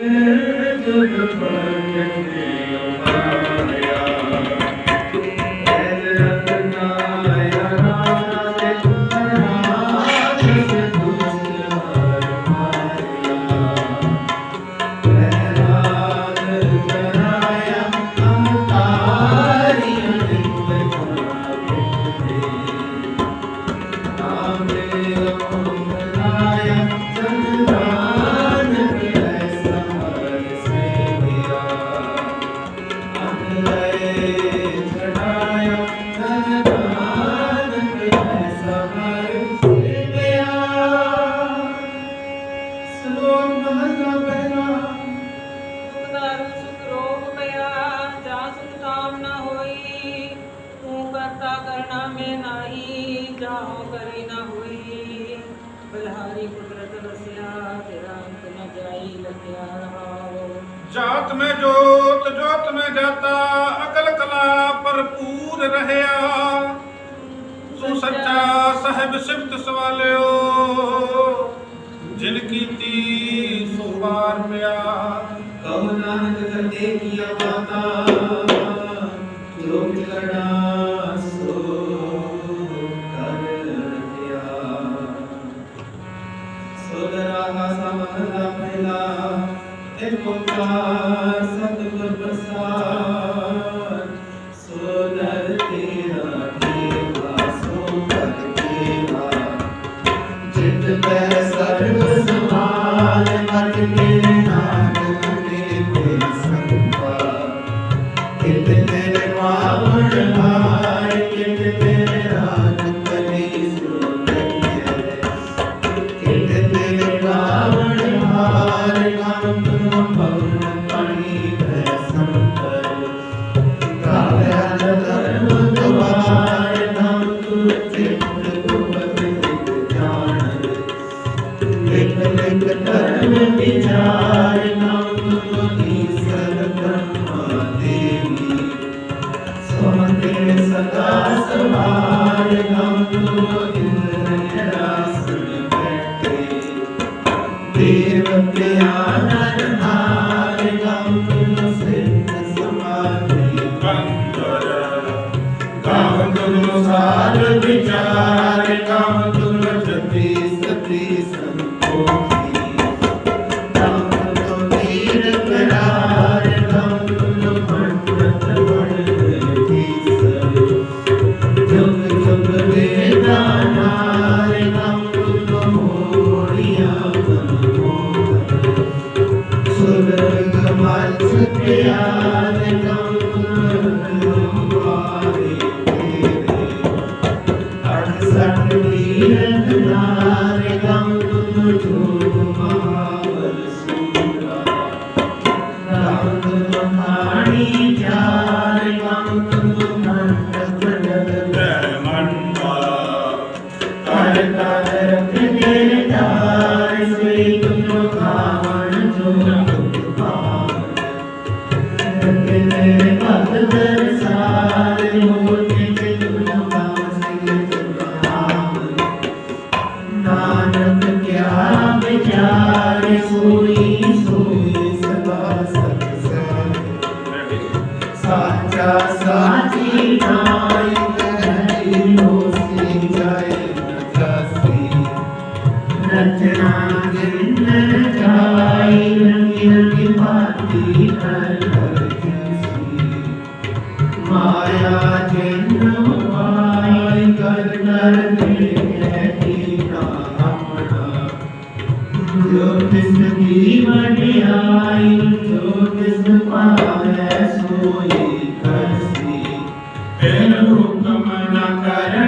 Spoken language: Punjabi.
Yeah, ਰੋਗ ਪਿਆ, ਜਾ ਸੁਖ ਕਾਮ ਨਾ ਹੋਈ, ਤੂੰ ਕਰਤਾ ਕਰਨਾ ਮੈਂ ਨਾਹੀ ਜਾਉ ਕਰੇ ਨਾ ਹੋਈ। ਬਲਹਾਰੀ ਕੁਦਰਤ ਰਸਿਆ ਤੇਰਾ ਅੰਤ ਨ ਜਾਈ ਲਖਿਆ ਰਹਾਓ। ਜਾਤ ਮੈਂ ਜੋਤ ਜੋਤ ਮੈਂ ਜਾਤਾ, ਅਕਲ ਕਲਾ ਭਰਪੂਰ ਰਹਿਆ। ਤੂੰ ਸੱਚਾ ਸਾਹਿਬ ਸਿਫਤ ਸਵਾਲਿਓ, ਜਿਨ ਕੀਤੀ ਸੋ ਪਾਰ ਪਿਆ ਨਾਨਕ ਕਰਤੇ ਕੀਆ ਬਾਤਾ ਲੋਕ ਕਰਨਾ ਸੋ ਕਰ ਦਿਆ ਸੋਦਰਾ ਹਾਸਾ ਮਹਲਾ ਪਹਿਲਾ ਇੱਕ ਓੰਕਾਰ ਸਦਾ ਸਮਾਰ ਨਾਮ ਤੁਮ ਸੁਰਗ ਪਿਆਰ ਕਾਮ ਤੁਮ ਤੇਰੇ ਅਠ ਸਠ ਵੀਰਤ ਨਾਰ ਕਾਮ ਤੁਮ ਜੋ ਰਾਮ ਸਤ ਸਾਚਾ ਸਾਚੀ ਨਾਈ ਕਹੀ ਹੋਸੀ ਜਾਏ ਜੋ ਤਿਸ ਦੀ ਵਡਿਆਈ ਜੋ ਤਿਸ ਪਾਵੈ ਸੋਈ ਕਰਸੀ ਫਿਰ ਹੁਕਮ ਨ ਕਰਨਾ